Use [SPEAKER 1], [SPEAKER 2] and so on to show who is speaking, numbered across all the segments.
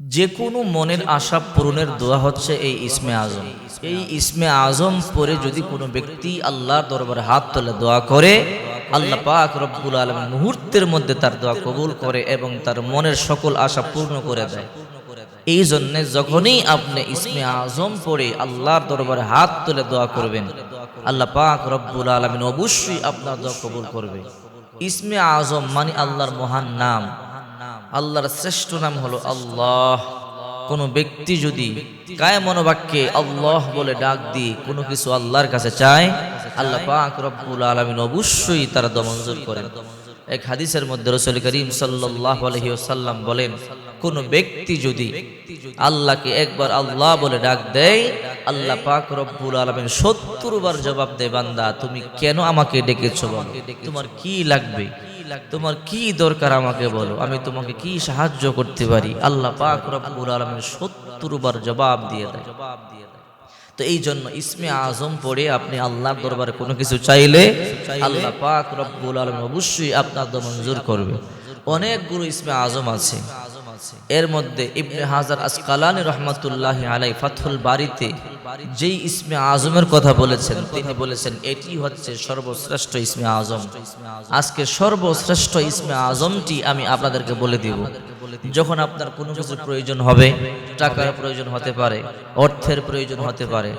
[SPEAKER 1] যে কোনো মনের আশা পূরণের দোয়া হচ্ছে এই ইসমে আজম। এই ইসমে আজম পরে যদি কোনো ব্যক্তি আল্লাহর দরবারে হাত তোলে, দোয়া করে, আল্লাহ পাক রব্বুল আলম মুহূর্তের মধ্যে তার দোয়া কবুল করে এবং তার মনের সকল আশা পূর্ণ করে দেয়। এই জন্যে যখনই আপনি ইসমে আজম পড়ে আল্লাহর দরবারে হাত তুলে, দোয়া করবেন, আল্লাহ পাক রব্বুল আলমিন অবশ্যই আপনার দোয়া কবুল করবে। ইসমে আজম মানে আল্লাহর মহান নাম। আল্লাহর শ্রেষ্ঠ নাম হলো আল্লাহ। কোন ব্যক্তি যদি কায় মনোবাক্যে আল্লাহ বলে ডাক দিয়ে কোনো কিছু আল্লাহর কাছে চায়, আল্লাহ পাক রব্বুল আলমিন অবশ্যই তারা দমঞ্জুর করেন। এক হাদিসের মধ্যে রসুল করিম সাল্লাহ আলহিউসাল্লাম বলেন কোন ব্যক্তি যদি আল্লাহকে একবার আল্লাহ বলে ডাক দেয়, আল্লাহ পাক রব্বুল আলমিন সত্তর বার জবাব দেয়, বান্দা, তুমি কেন আমাকে ডেকেছো বলো? তোমার কি লাগবে? তোমার কি দরকার আমাকে বলো? আমি তোমাকে কি সাহায্য করতে পারি? আল্লাহ পাক রব্বুল আলমিন সত্তর বার জবাব দিয়ে দেয়। জবাব দিয়ে তো এই জন্য ইসমে আজম পড়ে আপনি আল্লাহর দরবারে কোনো কিছু চাইলে আল্লাহ পাক রব্বুল আলম অবশ্যই আপনার মঞ্জুর করবে। অনেকগুলো ইসমে আজম আছে। এর মধ্যে ইবনে হাজার আসকালানি রহমতুল্লাহ আলাই ফাথুল বাড়িতে যেই ইসমে আজমের কথা বলেছেন, তিনি বলেছেন, এটি হচ্ছে সর্বশ্রেষ্ঠ ইসমে আজম। আজকে সর্বশ্রেষ্ঠ ইসমে আজমটি আমি আপনাদেরকে বলে দিব। যখন আপনার কোনো কিছুর প্রয়োজন হবে, টাকার প্রয়োজন হতে পারে, অর্থের প্রয়োজন হতে পারে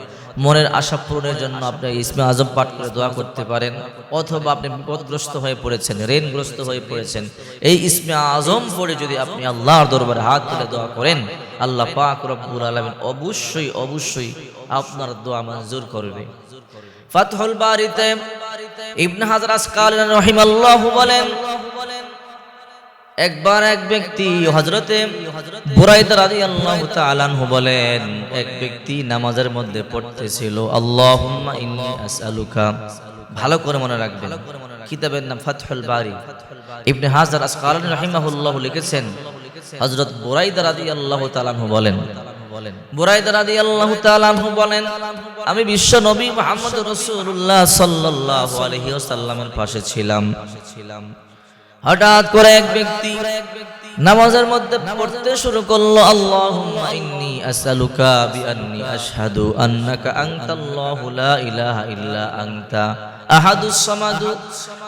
[SPEAKER 1] মনের আশা পূরণের জন্য আপনি ইসমে আজম পাঠ করে দোয়া করতে পারেন, অথবা আপনি বিপদগ্রস্ত হয়ে পড়েছেন, ঋণগ্রস্ত হয়ে পড়েছেন, এই ইসমে আজম পড়ে যদি আপনি আল্লাহর দরবারে হাত তুলে দোয়া করেন, আল্লাহ পাক রব্বুল আলমিন অবশ্যই অবশ্যই আপনার দোয়া মঞ্জুর করবে। ফাতহুল বারিতে ইবনে হাজার আসকাল রহিমাল্লাহু বলেন একবার এক ব্যক্তি হজরতে বলেন, এক ব্যক্তি নামাজের মধ্যে পড়তেছিল আসআলুকা। ভালো করে মনে রাখবেন, কিতাবের নাম ফাতহুল বারি। ইবনে হাজার আসকালানি রাহিমাহুল্লাহ লিখেছেন, হযরত বুরাইদা রাদিয়াল্লাহু তাআলা আনহু বলেন, বুরাইদা রাদিয়াল্লাহু তাআলা বলেন, আমি বিশ্ব নবী মুহাম্মদ রাসূলুল্লাহ সাল্লাল্লাহু আলাইহি ওয়াসাল্লামের পাশে ছিলাম। হঠাৎ করে এক ব্যক্তি নামাজের মধ্যে পড়তে শুরু করল, আল্লাহুম্মা ইন্নী আসআলুকা বিআন্নী আশহাদু আন্নাকা আনতাল্লাহু লা ইলাহা ইল্লা আনতা আহাদুস সামাদু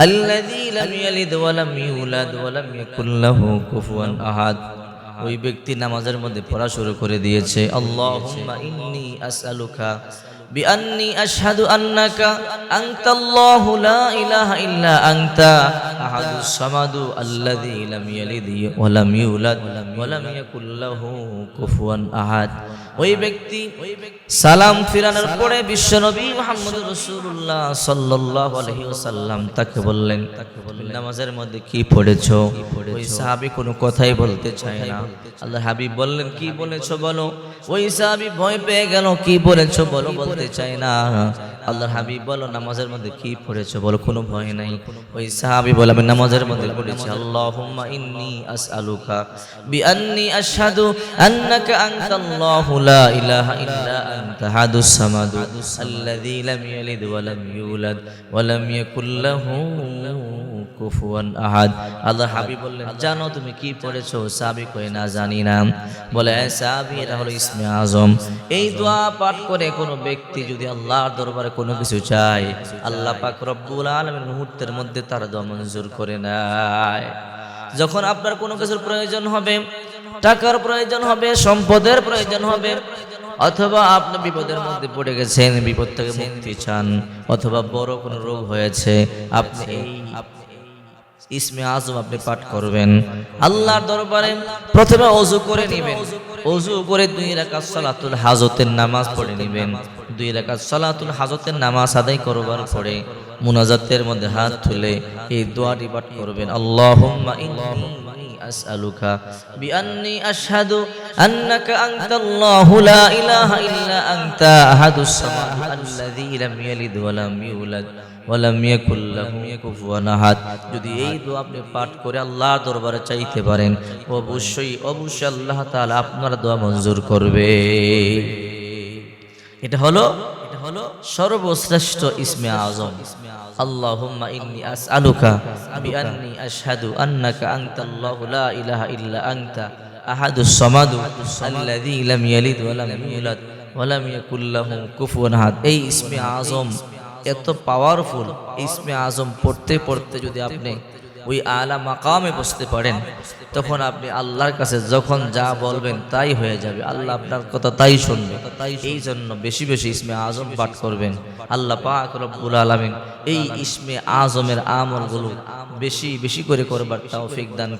[SPEAKER 1] আল্লাযী লাম ইয়ালিদ ওয়া লাম ইউলাদ ওয়া লাম ইয়াকুল লাহু কুফুয়ান আহাদ। ওই ব্যক্তি নামাজের মধ্যে পড়া শুরু করে দিয়েছে, আল্লাহুম্মা ইন্নী بأني أشهد أنك أنت الله لا إله إلا أنت أحد الصمد الذي لم يلد ولم يولد ولم يكن له كفوا أحد ওই ব্যক্তি সালাম ফিরানোর পরে বিশ্বনবী মোহাম্মদ রসুল্লাহ সাল্লাল্লাহু আলাইহি ওয়াসাল্লাম তাকে বললেন নামাজের মধ্যে কি পড়েছো? ওই সাহাবী কোনো কথাই বলতে চায় না। আল্লাহ হাবিব বললেন, কি বলেছ বলো? ওই সাহাবী ভয় পেয়ে গেল, কি বলেছ বলো? বলতে চায় না। আল্লাহর হাবিব বলো নামাজের মধ্যে কি পড়েছ? বলো, কোনো ভয় নাই। ওই সাহাবী বলে আমি নামাজের মধ্যে পড়েছি। আল্লাহুম্মা ইন্নী আসআলুকা বিআন্নী আশহাদু আন্নাকা আনতাল্লাহু আনতা হাদুস সামাদু আল্লাযী লাম ইয়ালিদ ওয়া লাম ইউলাদ ওয়া লাম কুফুয়ান আহাদ। আল্লাহ হাবিব বললেন, জানো তুমি কি পড়েছো? সাবি কই না জানি না। বলে, "এ সাহাবী এটা হলো ইসমে আজম। এই দোয়া পাঠ করে কোনো ব্যক্তি যদি আল্লাহর দরবারে কোনো কিছু চায়, আল্লাহ পাক রব্বুল আলামিন মুহূর্তের মধ্যে তার দোয়া মঞ্জুর করে নেয়। যখন আপনার কোনো কিছুর প্রয়োজন হবে টাকার প্রয়োজন হবে, সম্পদের প্রয়োজন হবে, অথবা আপনি বিপদের মধ্যে পড়ে গেছেন, বিপদ থেকে মুক্তি চান, অথবা বড় কোনো রোগ হয়েছে, আপনি ইসমে আজম আপনি পাঠ করবেন। আল্লাহর দরবারে প্রথমে অজু করে নেবেন। অজু করে দুই রাকাত সালাতুল হাজতের নামাজ পড়ে নেবেন। দুই রাকাত সালাতুল হাজতের নামাজ আদায় করবার পরে মুনাজাতের মধ্যে হাত তুলে এই দোয়াটি পাঠ করবেন। আল্লাহুম্মা ইন্নী আসআলুকা বিআন্নী আশহাদু আন্নাকা আনতাল্লাহু লা ইলাহা ইল্লা আনতা আহাদুস সামাদ আল্লাযী লাম ইয়ালিদ ওয়া লাম ইউলাদ ওয়ালাম ইয়াকুল লাহু কুফুয়ান যদি এই দোয়া আপনি পাঠ করে আল্লাহর দরবারে চাইতে পারেন, অবশ্যই অবশ্যই আল্লাহ তাআলা আপনার দোয়া মঞ্জুর করবে। এটা হলো হলো সর্বশ্রেষ্ঠ ইসমে আজম। আল্লাহুম্মা ইন্নী আসআলুকা বিআন্নী আশহাদু আন্নাকা আনতাল্লাহু লা ইলাহা ইল্লা আনতা আহাদুস সামাদু আল্লাযী লাম ইয়ালিদ ওয়া লাম ইউলাদ ওয়া লাম ইয়াকুল লাহু কুফুয়ান আহাদ। এই ইসমে আজম এত পাওয়ারফুল ইসমে আজম পড়তে পড়তে যদি আপনি ওই আলা মাকামে বসতে পারেন, তখন আপনি আল্লাহর কাছে যখন যা বলবেন তাই হয়ে যাবে। আল্লাহ আপনার কথা তাই শুনবে। এই জন্য বেশি বেশি ইসমে আজম পাঠ করবেন। আল্লাহ পাক রব্বুল আলামিন এই ইসমে আজমের আমলগুলো বেশি বেশি করে করবার তৌফিক দান